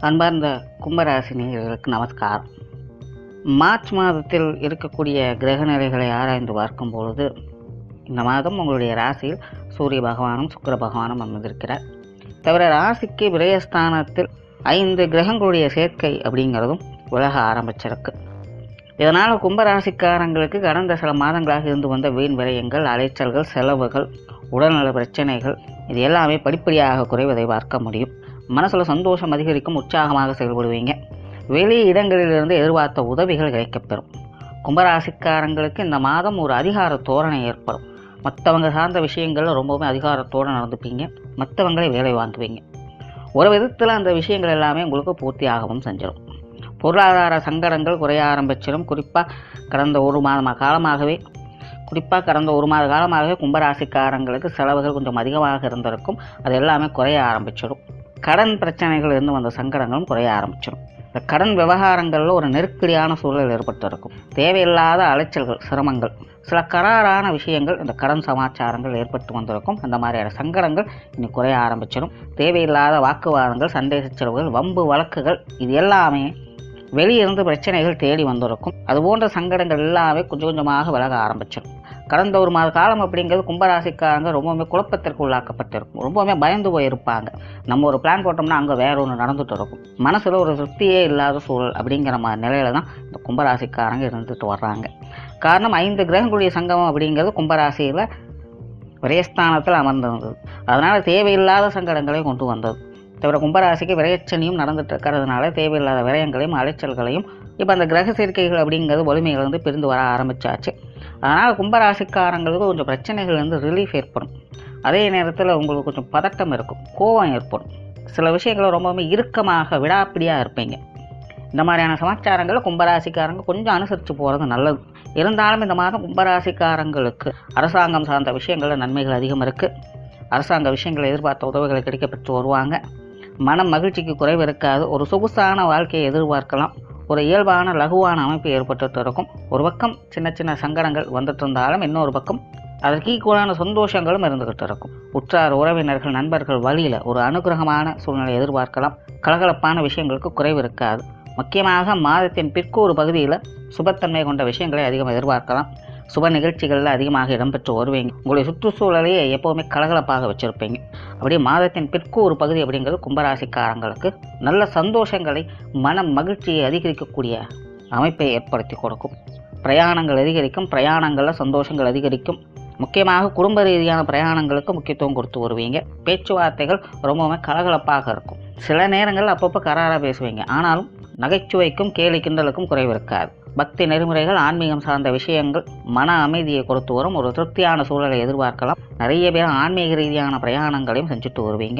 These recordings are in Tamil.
அன்பார்ந்த கும்பராசினியர்களுக்கு நமஸ்காரம். மார்ச் மாதத்தில் இருக்கக்கூடிய கிரக நிலைகளை ஆராய்ந்து பார்க்கும் பொழுது இந்த மாதம் உங்களுடைய ராசியில் சூரிய பகவானும் சுக்கிர பகவானும் அமர்ந்திருக்கிறார். தவிர ராசிக்கு விரயஸ்தானத்தில் ஐந்து கிரகங்களுடைய சேர்க்கை அப்படிங்கிறதும் உலக ஆரம்பிச்சிருக்கு. இதனால் கும்பராசிக்காரங்களுக்கு கடந்த சில மாதங்களாக இருந்து வந்த வீண் விரயங்கள் அலைச்சல்கள் செலவுகள் உடல்நல பிரச்சனைகள் இது எல்லாமே படிப்படியாக குறைவதை பார்க்க முடியும். மனசில் சந்தோஷம் அதிகரிக்கும் உற்சாகமாக செயல்படுவீங்க. வெளி இடங்களிலிருந்து எதிர்பார்த்த உதவிகள் கிடைக்கப்பெறும். கும்பராசிக்காரங்களுக்கு இந்த மாதம் ஒரு அதிகார தோரணை ஏற்படும். மற்றவங்க சார்ந்த விஷயங்களில் ரொம்பவுமே அதிகாரத்தோடு நடந்துப்பீங்க. மற்றவங்களே வேலை வாங்குவீங்க. ஒரு விதத்தில் அந்த விஷயங்கள் எல்லாமே உங்களுக்கு பூர்த்தியாகவும் செஞ்சிடும். பொருளாதார சங்கடங்கள் குறைய ஆரம்பிச்சிடும். குறிப்பாக கடந்த ஒரு மாத காலமாகவே குறிப்பாக கடந்த ஒரு மாத காலமாகவே கும்பராசிக்காரங்களுக்கு செலவுகள் கொஞ்சம் அதிகமாக இருந்திருக்கும். அது எல்லாமே குறைய ஆரம்பிச்சிடும். கடன் பிரச்சனைகள் இருந்து வந்த சங்கடங்களும் குறைய ஆரம்பிச்சிடும். இந்த கடன் விவகாரங்களில் ஒரு நெருக்கடியான சூழல் ஏற்பட்டிருக்கும். தேவையில்லாத அலைச்சல்கள் சிரமங்கள் சில கராரான விஷயங்கள் இந்த கடன் சமாச்சாரங்கள் ஏற்பட்டு வந்திருக்கும். அந்த மாதிரியான சங்கடங்கள் இனி குறைய ஆரம்பிச்சிடும். தேவையில்லாத வாக்குவாதங்கள் சண்டை சச்சரவுகள் வம்பு வழக்குகள் இது எல்லாமே வெளியிருந்து பிரச்சனைகள் தேடி வந்திருக்கும். அது போன்ற சங்கடங்கள் எல்லாமே கொஞ்சம் கொஞ்சமாக விலக ஆரம்பிச்சிடும். கடந்த ஒரு மாத காலம் அப்படிங்கிறது கும்பராசிக்காரங்க ரொம்பவுமே குழப்பத்திற்கு உள்ளாக்கப்பட்டிருக்கும். ரொம்பவுமே பயந்து போயிருப்பாங்க. நம்ம ஒரு பிளான் போட்டோம்னா அங்கே வேற ஒன்று நடந்துட்டு இருக்கும். மனசில் ஒரு திருப்தியே இல்லாத சூழல் அப்படிங்கிற மாதிரி நிலையில தான் இந்த கும்பராசிக்காரங்க இருந்துட்டு வர்றாங்க. காரணம் ஐந்து கிரகங்களுடைய சங்கமம் அப்படிங்கிறது கும்பராசியில் விரயஸ்தானத்தில் அமர்ந்திருந்தது. அதனால் தேவையில்லாத சங்கடங்களை கொண்டு வந்தது. தவிர கும்பராசிக்கு விரயச்சனியும் நடந்துட்டு இருக்கிறதுனால தேவையில்லாத விரயங்களையும் அலைச்சல்களையும் இப்போ அந்த கிரக சேர்க்கைகள் அப்படிங்கிறது வலிமையிலிருந்து பிரிந்து வர ஆரம்பிச்சாச்சு. அதனால் கும்பராசிக்காரங்களுக்கு கொஞ்சம் பிரச்சனைகள்லேருந்து ரிலீஃப் ஏற்படும். அதே நேரத்தில் உங்களுக்கு கொஞ்சம் பதட்டம் இருக்கும் கோபம் ஏற்படும். சில விஷயங்களை ரொம்பவுமே இறுக்கமாக விடாப்பிடியாக இருப்பீங்க. இந்த மாதிரியான சமாச்சாரங்களை கும்பராசிக்காரங்க கொஞ்சம் அனுசரித்து போகிறது நல்லது. இருந்தாலும் இந்த மாதம் கும்பராசிக்காரங்களுக்கு அரசாங்கம் சார்ந்த விஷயங்களில் நன்மைகள் அதிகம் இருக்குது அரசாங்க விஷயங்களை எதிர்பார்த்த உதவிகளை கிடைக்கப்பெற்று வருவாங்க. மன மகிழ்ச்சிக்கு குறைவு இருக்காது. ஒரு சொகுசான வாழ்க்கையை எதிர்பார்க்கலாம். ஒரு இயல்பான லகுவான அமைப்பு ஏற்பட்டு இருக்கும். ஒரு பக்கம் சின்ன சின்ன சங்கடங்கள் வந்துட்டு இருந்தாலும் இன்னொரு பக்கம் அதற்கு ஈக்குவலான சந்தோஷங்களும் இருந்துகிட்டு இருக்கும். உற்றார் உறவினர்கள் நண்பர்கள் வழியில் ஒரு அனுகிரகமான சூழ்நிலை எதிர்பார்க்கலாம். கலகலப்பான விஷயங்களுக்கு குறைவு இருக்காது. முக்கியமாக மாதத்தின் பிற்கூறு பகுதியில் சுபத்தன்மை கொண்ட விஷயங்களை அதிகம் எதிர்பார்க்கலாம். சுப நிகழ்ச்சிகளில் அதிகமாக இடம்பெற்று வருவீங்க உங்களுடைய சுற்றுச்சூழலையே எப்போவுமே கலகலப்பாக வச்சுருப்பீங்க. அப்படியே மாதத்தின் பிற்கூறு பகுதி அப்படிங்கிறது கும்பராசிக்காரங்களுக்கு நல்ல சந்தோஷங்களை மன மகிழ்ச்சியை அதிகரிக்கக்கூடிய அமைப்பை ஏற்படுத்தி கொடுக்கும். பிரயாணங்கள் அதிகரிக்கும் பிரயாணங்களில் சந்தோஷங்கள் அதிகரிக்கும். முக்கியமாக குடும்ப ரீதியான பிரயாணங்களுக்கு முக்கியத்துவம் கொடுத்து வருவீங்க. பேச்சுவார்த்தைகள் ரொம்பவுமே கலகலப்பாக இருக்கும். சில நேரங்களில் அப்பப்போ கராராக பேசுவீங்க. ஆனாலும் நகைச்சுவைக்கும் கேலி கிண்டலுக்கும் குறைவு இருக்காது. பக்தி நெறிமுறைகள் ஆன்மீகம் சார்ந்த விஷயங்கள் மன அமைதியை கொடுத்து வரும் ஒரு திருப்தியான சூழலை எதிர்பார்க்கலாம். நிறைய பேர் ஆன்மீக ரீதியான பிரயாணங்களையும் செஞ்சுட்டு வருவீங்க.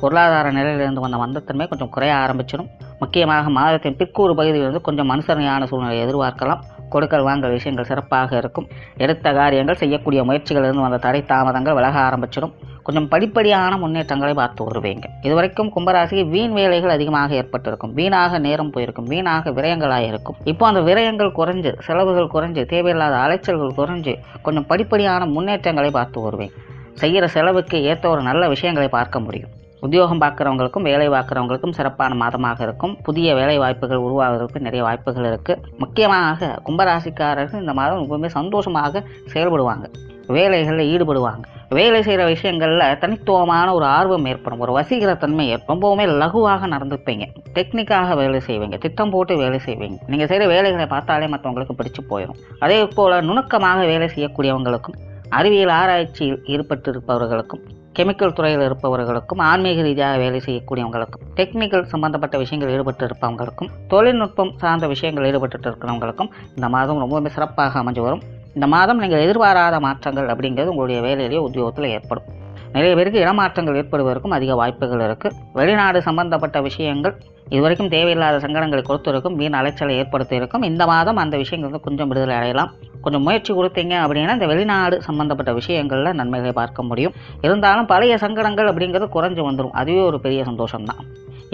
பொருளாதார நிலையிலிருந்து வந்த மந்தத்தன்மை கொஞ்சம் குறைய ஆரம்பிச்சிடும். முக்கியமாக மாதத்தின் பிற்கூறு பகுதியிலிருந்து கொஞ்சம் அனுசரணையான சூழ்நிலை எதிர்பார்க்கலாம். கொடுக்கல் வாங்கல் விஷயங்கள் சிறப்பாக இருக்கும். எடுத்த காரியங்கள் செய்யக்கூடிய முயற்சிகளிலிருந்து வந்த தடை தாமதங்கள் விலக ஆரம்பிச்சிடும். கொஞ்சம் படிப்படியான முன்னேற்றங்களை பார்த்து வருவீங்க. இதுவரைக்கும் கும்பராசிக்கு வீண் வேலைகள் அதிகமாக ஏற்பட்டிருக்கும். வீணாக நேரம் போயிருக்கும். வீணாக விரயங்களாக இருக்கும் இப்போ அந்த விரயங்கள் குறைஞ்சு செலவுகள் குறைஞ்சு தேவையில்லாத அலைச்சல்கள் குறைஞ்சு கொஞ்சம் படிப்படியான முன்னேற்றங்களை பார்த்து வருவேன் செய்கிற செலவுக்கு ஏற்ற ஒரு நல்ல விஷயங்களை பார்க்க முடியும். உத்தியோகம் பார்க்குறவங்களுக்கும் வேலை பார்க்குறவங்களுக்கும் சிறப்பான மாதமாக இருக்கும். புதிய வேலை வாய்ப்புகள் உருவாகிறதுக்கு நிறைய வாய்ப்புகள் இருக்குது முக்கியமாக கும்பராசிக்காரர்கள் இந்த மாதம் ரொம்பவுமே சந்தோஷமாக செயல்படுவாங்க. வேலைகளில் ஈடுபடுவாங்க. வேலை செய்கிற விஷயங்களில் தனித்துவமான ஒரு ஆர்வம் ஏற்படும். ஒரு வசீகரத்தன்மை ஏற்படும். ரொம்பவுமே லகுவாக நடந்துப்பீங்க. டெக்னிக்காக வேலை செய்வீங்க. திட்டம் போட்டு வேலை செய்வீங்க. நீங்கள் செய்கிற வேலைகளை பார்த்தாலே மற்றவங்களுக்கு பிடிச்சு போயிடும் அதே போல் நுணுக்கமாக வேலை செய்யக்கூடியவங்களுக்கும் அறிவியல் ஆராய்ச்சியில் ஈடுபட்டு இருப்பவர்களுக்கும் கெமிக்கல் துறையில் இருப்பவர்களுக்கும் ஆன்மீக ரீதியாக வேலை செய்யக்கூடியவங்களுக்கும் டெக்னிக்கல் சம்பந்தப்பட்ட விஷயங்கள் ஈடுபட்டு இருப்பவங்களுக்கும் தொழில்நுட்பம் சார்ந்த விஷயங்கள் ஈடுபட்டு இருக்கிறவங்களுக்கும் இந்த மாதம் ரொம்பவுமே சிறப்பாக அமைஞ்சு வரும். இந்த மாதம் நீங்கள் எதிர்பாராத மாற்றங்கள் அப்படிங்கிறது உங்களுடைய வேலையிலேயே உத்தியோகத்தில் ஏற்படும். நிறைய பேருக்கு இடமாற்றங்கள் ஏற்படுவதற்கும் அதிக வாய்ப்புகள் இருக்குது வெளிநாடு சம்பந்தப்பட்ட விஷயங்கள் இதுவரைக்கும் தேவையில்லாத சங்கடங்களை கொடுத்திருக்கும் வீண் அலைச்சலை ஏற்படுத்தியிருக்கும். இந்த மாதம் அந்த விஷயங்கள் கொஞ்சம் விடுதலை அடையலாம். கொஞ்சம் முயற்சி கொடுத்தீங்க அப்படின்னா இந்த வெளிநாடு சம்பந்தப்பட்ட விஷயங்களில் நன்மைகளை பார்க்க முடியும். இருந்தாலும் பழைய சங்கடங்கள் அப்படிங்கிறது குறைஞ்சு வந்துடும் அதுவே ஒரு பெரிய சந்தோஷம் தான்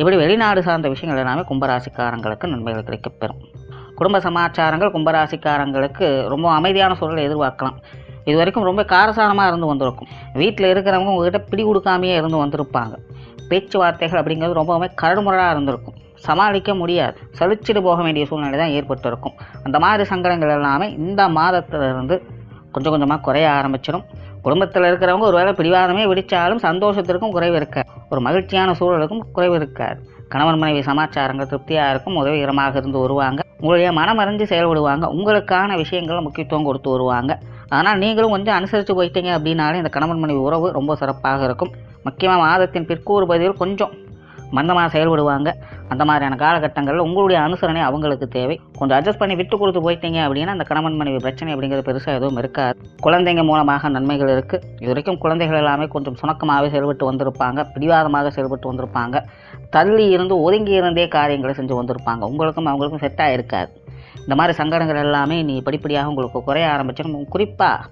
இப்படி வெளிநாடு சார்ந்த விஷயங்கள் எல்லாமே கும்பராசிக்காரங்களுக்கு நன்மைகள் கிடைக்கப்பெறும் குடும்ப சமாச்சாரங்கள் கும்பராசிக்காரங்களுக்கு ரொம்ப அமைதியான சூழலை எதிர்பார்க்கலாம். இது வரைக்கும் ரொம்ப காரசாரமாக இருந்து வந்திருக்கும். வீட்டில் இருக்கிறவங்க உங்ககிட்ட பிடி கொடுக்காமையே இருந்து வந்திருப்பாங்க. பேச்சுவார்த்தைகள் அப்படிங்கிறது ரொம்பவுமே கரடுமுரடாக இருந்திருக்கும். சமாளிக்க முடியாது. சலிச்சிட்டு போக வேண்டிய சூழ்நிலை தான் ஏற்பட்டிருக்கும். அந்த மாதிரி சங்கடங்கள் எல்லாமே இந்த மாதத்திலிருந்து கொஞ்சம் கொஞ்சமாக குறைய ஆரம்பிச்சிடும் குடும்பத்தில் இருக்கிறவங்க ஒருவேளை பிடிவாதமே விடித்தாலும் சந்தோஷத்திற்கும் குறைவு இருக்காது. ஒரு மகிழ்ச்சியான சூழலுக்கும் குறைவு இருக்காது. கணவன் மனைவி சமாச்சாரங்கள் திருப்தியாக இருக்கும். உதவிகரமாக இருந்து வருவாங்க. உங்களுடைய மனமறிஞ்சு செயல்படுவாங்க. உங்களுக்கான விஷயங்களை முக்கியத்துவம் கொடுத்து வருவாங்க. ஆனால் நீங்களும் கொஞ்சம் அனுசரித்து போயிட்டீங்க அப்படின்னாலே இந்த கணவன் மனைவி உறவு ரொம்ப சிறப்பாக இருக்கும். முக்கியமாக மாதத்தின் பிற்கூறு பகுதியில் கொஞ்சம் மந்தமாக செயல்படுவாங்க. அந்த மாதிரியான காலகட்டங்களில் உங்களுடைய அனுசரணை அவங்களுக்கு தேவை. கொஞ்சம் அட்ஜஸ்ட் பண்ணி விட்டு கொடுத்து போயிட்டீங்க அப்படின்னா அந்த கணவன் மனைவி பிரச்சனை அப்படிங்கிறது பெருசாக எதுவும் இருக்காது. குழந்தைங்க மூலமாக நன்மைகள் இருக்குது இது வரைக்கும் குழந்தைகள் எல்லாமே கொஞ்சம் சுணக்கமாகவே செயல்பட்டு வந்திருப்பாங்க. பிடிவாதமாக செயல்பட்டு வந்திருப்பாங்க. தள்ளி இருந்து ஒதுங்கி இருந்தே காரியங்களை செஞ்சு வந்திருப்பாங்க. உங்களுக்கும் அவங்களுக்கும் செட்டாக இருக்காது. இந்த மாதிரி சங்கடங்கள் எல்லாமே நீ படிப்படியாக உங்களுக்கு குறைய ஆரம்பிச்சிடும். குறிப்பாக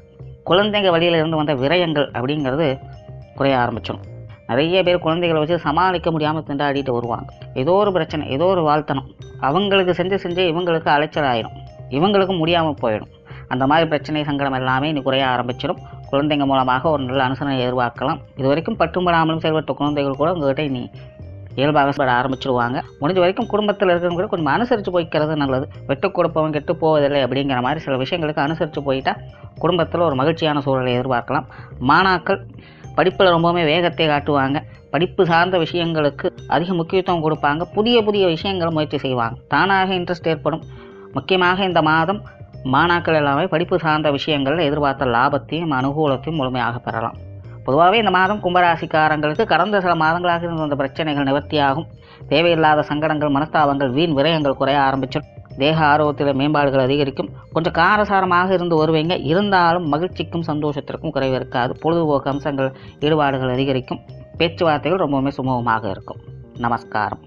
குழந்தைங்க வழியில இருந்து வந்த விரயங்கள் அப்படிங்கிறது குறைய ஆரம்பிச்சிடும். நிறைய பேர் குழந்தைகளை வச்சு சமாளிக்க முடியாமல் திண்டாடிட்டு வருவாங்க. ஏதோ ஒரு பிரச்சனை ஏதோ ஒரு வாழ்த்தனம். அவங்களுக்கு செஞ்சு செஞ்சு இவங்களுக்கு அலைச்சல் ஆயிடும் இவங்களுக்கு முடியாமல் போயிடும். அந்த மாதிரி பிரச்சனை சங்கடம் எல்லாமே நீ குறைய ஆரம்பிச்சிடும். குழந்தைங்க மூலமாக ஒரு நல்ல அனுசரணை எதிர்பார்க்கலாம். இது வரைக்கும் பட்டும்படாமலும் செயல்பட்ட குழந்தைகள் கூட உங்கள்கிட்ட நீ இயல்பாக செயல்பட ஆரம்பிச்சிருவாங்க. முடிஞ்ச வரைக்கும் குடும்பத்தில் இருக்கிறவங்க கூட கொஞ்சம் அனுசரித்து போய்க்கிறது நல்லது. வெட்டு கொடுப்பவன் கெட்டு போவதில்லை அப்படிங்கிற மாதிரி சில விஷயங்களுக்கு அனுசரித்து போயிட்டால் குடும்பத்தில் ஒரு மகிழ்ச்சியான சூழலை எதிர்பார்க்கலாம். மாணாக்கள் படிப்பில் ரொம்பவுமே வேகத்தை காட்டுவாங்க. படிப்பு சார்ந்த விஷயங்களுக்கு அதிக முக்கியத்துவம் கொடுப்பாங்க. புதிய புதிய விஷயங்களை முயற்சி செய்வாங்க. தானாக இன்ட்ரெஸ்ட் ஏற்படும். முக்கியமாக இந்த மாதம் மாணாக்கள் எல்லாமே படிப்பு சார்ந்த விஷயங்களில் எதிர்பார்த்த லாபத்தையும் அனுகூலத்தையும் முழுமையாக பெறலாம். பொதுவாகவே இந்த மாதம் கும்பராசிக்காரங்களுக்கு கடந்த சில மாதங்களாக இருந்து வந்த பிரச்சனைகள் நிவர்த்தியாகும். தேவையில்லாத சங்கடங்கள் மனஸ்தாபங்கள் வீண் விரயங்கள் குறைய ஆரம்பிச்சிடும். தேக ஆர்வத்தில் மேம்பாடுகள் அதிகரிக்கும். கொஞ்சம் காரசாரமாக இருந்து வருவீங்க. இருந்தாலும் மகிழ்ச்சிக்கும் சந்தோஷத்திற்கும் குறைவு இருக்காது. பொழுதுபோக்கு அம்சங்கள் ஈடுபாடுகள் அதிகரிக்கும். பேச்சுவார்த்தைகள் ரொம்பவுமே சுமூகமாக இருக்கும். நமஸ்காரம்.